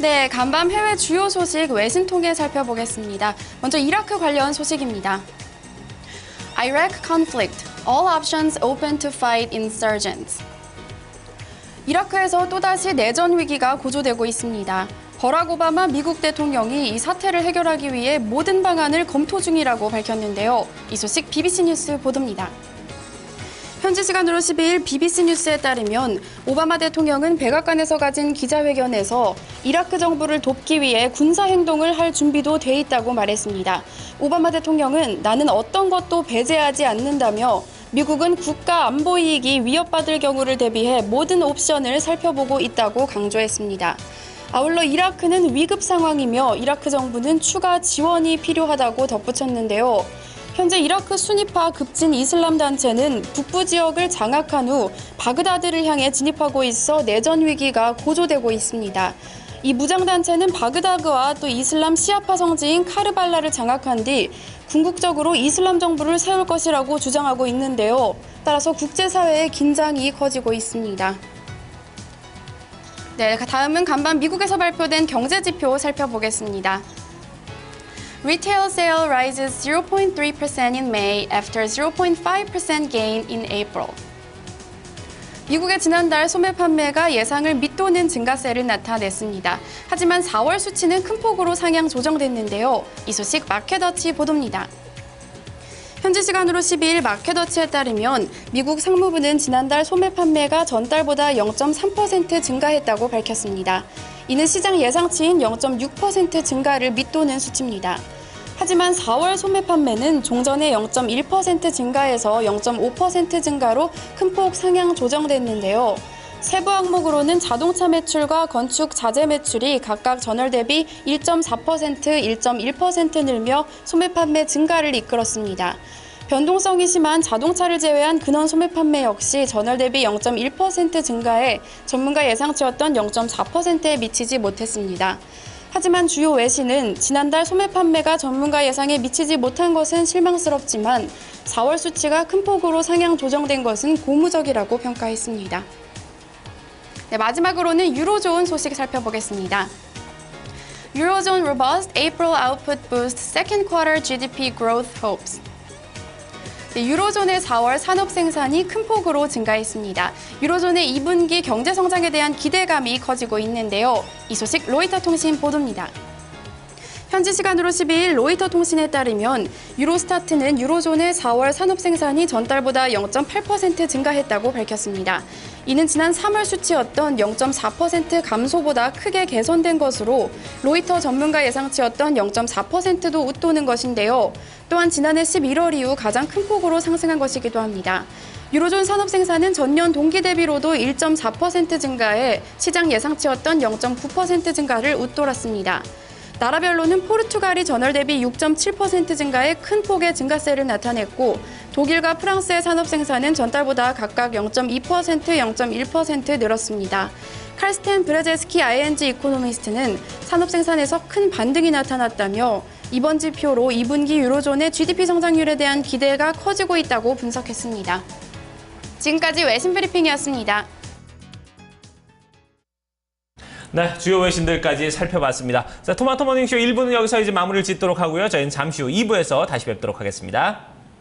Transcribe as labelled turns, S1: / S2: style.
S1: 네, 간밤 해외 주요 소식 외신 통해 살펴보겠습니다. 먼저 이라크 관련 소식입니다. Iraq conflict. All options open to fight insurgents. 이라크에서 또다시 내전 위기가 고조되고 있습니다. 버락 오바마 미국 대통령이 이 사태를 해결하기 위해 모든 방안을 검토 중이라고 밝혔는데요. 이 소식 BBC 뉴스 보도입니다. 현지 시간으로 12일 BBC 뉴스에 따르면 오바마 대통령은 백악관에서 가진 기자회견에서 이라크 정부를 돕기 위해 군사 행동을 할 준비도 돼 있다고 말했습니다. 오바마 대통령은 나는 어떤 것도 배제하지 않는다며 미국은 국가 안보 이익이 위협받을 경우를 대비해 모든 옵션을 살펴보고 있다고 강조했습니다. 아울러 이라크는 위급 상황이며 이라크 정부는 추가 지원이 필요하다고 덧붙였는데요. 현재 이라크 순위파 급진 이슬람 단체는 북부 지역을 장악한 후 바그다드를 향해 진입하고 있어 내전 위기가 고조되고 있습니다. 이 무장 단체는 바그다드와 또 이슬람 시아파 성지인 카르발라를 장악한 뒤 궁극적으로 이슬람 정부를 세울 것이라고 주장하고 있는데요. 따라서 국제사회의 긴장이 커지고 있습니다. 네, 다음은 간밤 미국에서 발표된 경제 지표 살펴보겠습니다. Retail sale rises 0.3% in May after 0.5% gain in April. 미국의 지난달 소매 판매가 예상을 밑도는 증가세를 나타냈습니다. 하지만 4월 수치는 큰 폭으로 상향 조정됐는데요. 이 소식 마켓워치 보도입니다. 현지 시간으로 12일 마켓워치에 따르면 미국 상무부는 지난달 소매 판매가 전달보다 0.3% 증가했다고 밝혔습니다. 이는 시장 예상치인 0.6% 증가를 밑도는 수치입니다. 하지만 4월 소매 판매는 종전의 0.1% 증가에서 0.5% 증가로 큰 폭 상향 조정됐는데요. 세부 항목으로는 자동차 매출과 건축 자재 매출이 각각 전월 대비 1.4%, 1.1% 늘며 소매 판매 증가를 이끌었습니다. 변동성이 심한 자동차를 제외한 근원 소매 판매 역시 전월 대비 0.1% 증가해 전문가 예상치였던 0.4%에 미치지 못했습니다. 하지만 주요 외신은 지난달 소매 판매가 전문가 예상에 미치지 못한 것은 실망스럽지만 4월 수치가 큰 폭으로 상향 조정된 것은 고무적이라고 평가했습니다. 네, 마지막으로는 유로존 소식 살펴보겠습니다. Eurozone robust April output boosts second quarter GDP growth hopes. 네, 유로존의 4월 산업 생산이 큰 폭으로 증가했습니다. 유로존의 2분기 경제 성장에 대한 기대감이 커지고 있는데요. 이 소식 로이터 통신 보도입니다. 현지 시간으로 12일 로이터 통신에 따르면 유로스타트는 유로존의 4월 산업 생산이 전달보다 0.8% 증가했다고 밝혔습니다. 이는 지난 3월 수치였던 0.4% 감소보다 크게 개선된 것으로 로이터 전문가 예상치였던 0.4%도 웃도는 것인데요. 또한 지난해 11월 이후 가장 큰 폭으로 상승한 것이기도 합니다. 유로존 산업 생산은 전년 동기 대비로도 1.4% 증가해 시장 예상치였던 0.9% 증가를 웃돌았습니다. 나라별로는 포르투갈이 전월 대비 6.7% 증가해 큰 폭의 증가세를 나타냈고 독일과 프랑스의 산업 생산은 전달보다 각각 0.2%, 0.1% 늘었습니다. 칼스텐 브레제스키 ING 이코노미스트는 산업 생산에서 큰 반등이 나타났다며 이번 지표로 2분기 유로존의 GDP 성장률에 대한 기대가 커지고 있다고 분석했습니다. 지금까지 외신 브리핑이었습니다.
S2: 네, 주요 외신들까지 살펴봤습니다. 자, 토마토 모닝쇼 1부는 여기서 이제 마무리를 짓도록 하고요. 저희는 잠시 후 2부에서 다시 뵙도록 하겠습니다.